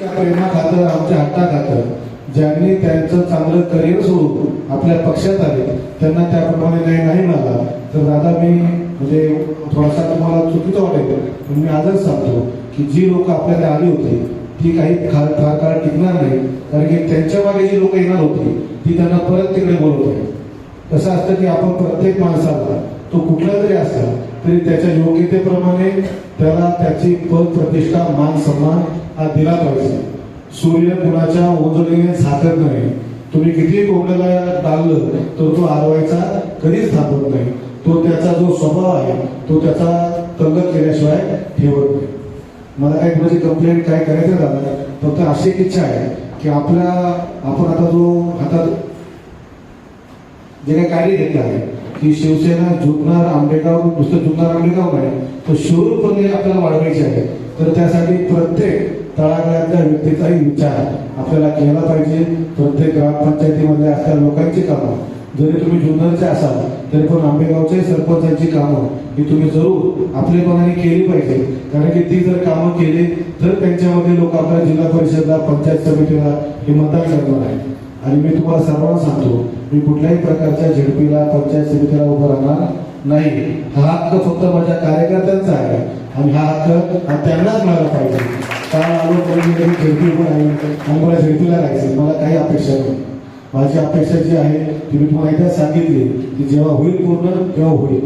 प्रेमा खातं आमच्या हट्टा खातं ज्यांनी त्यांचं चांगलं करिअर सोडून आपल्या पक्षात आले त्यांना त्याप्रमाणे न्याय नाही मिळाला. तर दादा मी म्हणजे थोडासा तुम्हाला चुकीचं वाटेल पण मी आजच सांगतो की जी लोक आपल्याकडे आली होती ती काही फार फार काळ टिकणार नाही. कारण की त्यांच्या मागे जी लोक येणार होती ती त्यांना परत तिकडे बोलवते कसं असतं की आपण प्रत्येक माणसाला तो कुठला तरी असला तरी त्याच्या योग्यतेप्रमाणे त्याला त्याची पद प्रतिष्ठा मान सन्मान हा दिला पाहिजे. सूर्य कुणाच्या ओजडीने झाकत नाही. तुम्ही किती कोंबड्याला डाललं तर तो आरवायचा कधीच थांबत नाही. तो त्याचा जो स्वभाव आहे तो त्याचा तंगत केल्याशिवाय ठेवत नाही. मला काही म्हणजे कुणाची कंप्लेंट काय करायचं झालं फक्त अशी एक इच्छा आहे की आपल्या आपण आता जो हातात जे काही कार्य घेतलं आहे की शिवसेना जुन्नर आंबेगाव नुसतं जुन्नर आंबेगाव नाही तर शिरूरपणे आपल्याला वाढवायचे आहे. तर त्यासाठी प्रत्येक तळागाळातल्या व्यक्तीचाही विचार आपल्याला केला पाहिजे. प्रत्येक ग्रामपंचायतीमध्ये असलेल्या लोकांची कामं. जरी तुम्ही जुन्नरचे असाल तरी पण आंबेगावचे सरपंचांची कामं ही तुम्ही जरूर आपलेपणाने केली पाहिजे. कारण की ती जर कामं केली तर त्यांच्यामध्ये लोक आपल्या जिल्हा परिषदला पंचायत समितीला हे मतदान करणार आहे आणि मी तुम्हाला सर्वांना सांगतो मी कुठल्याही प्रकारच्या झेडपीला पंचायत समितीला उभं राहणार नाही. हा हक्क फक्त माझ्या कार्यकर्त्यांचा आहे आणि हा हक्क हा त्यांनाच मिळाला पाहिजे. कारण आलो कधी कधी झेडपी उभं राहील आणि मला झेडपीला राहायचं मला काही अपेक्षा नाही. माझी अपेक्षा जी आहे ती मी तुम्हाला एकदा सांगितली की जेव्हा होईल पूर्ण तेव्हा होईल.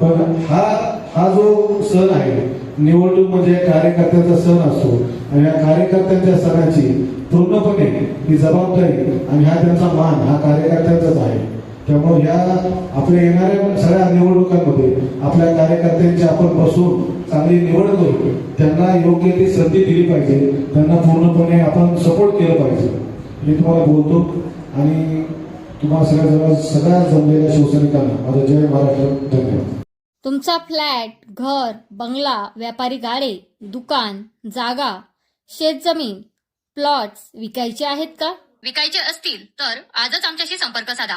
पण हा हा जो सण आहे निवडणूक म्हणजे कार्यकर्त्यांचा सण असतो. आणि या कार्यकर्त्यांच्या सणाची पूर्णपणे ही जबाबदारी आणि हा त्यांचा मान हा कार्यकर्त्यांचा त्यामुळे ह्या आपल्या येणाऱ्या सगळ्या निवडणुकांमध्ये आपल्या कार्यकर्त्यांची आपण बसून चांगली निवड करू त्यांना योग्य ती संधी दिली पाहिजे. त्यांना पूर्णपणे आपण सपोर्ट केलं पाहिजे. मी तुम्हाला बोलतो आणि तुम्हाला सगळ्या सगळ्या जमलेल्या शिवसैनिकांना माझा जय महाराष्ट्र. धन्यवाद. तुमचा फ्लॅट घर बंगला व्यापारी गाडे दुकान जागा शेतजमीन प्लॉट्स विकायचे आहेत का? विकायचे असतील तर आजच आमच्याशी संपर्क साधा.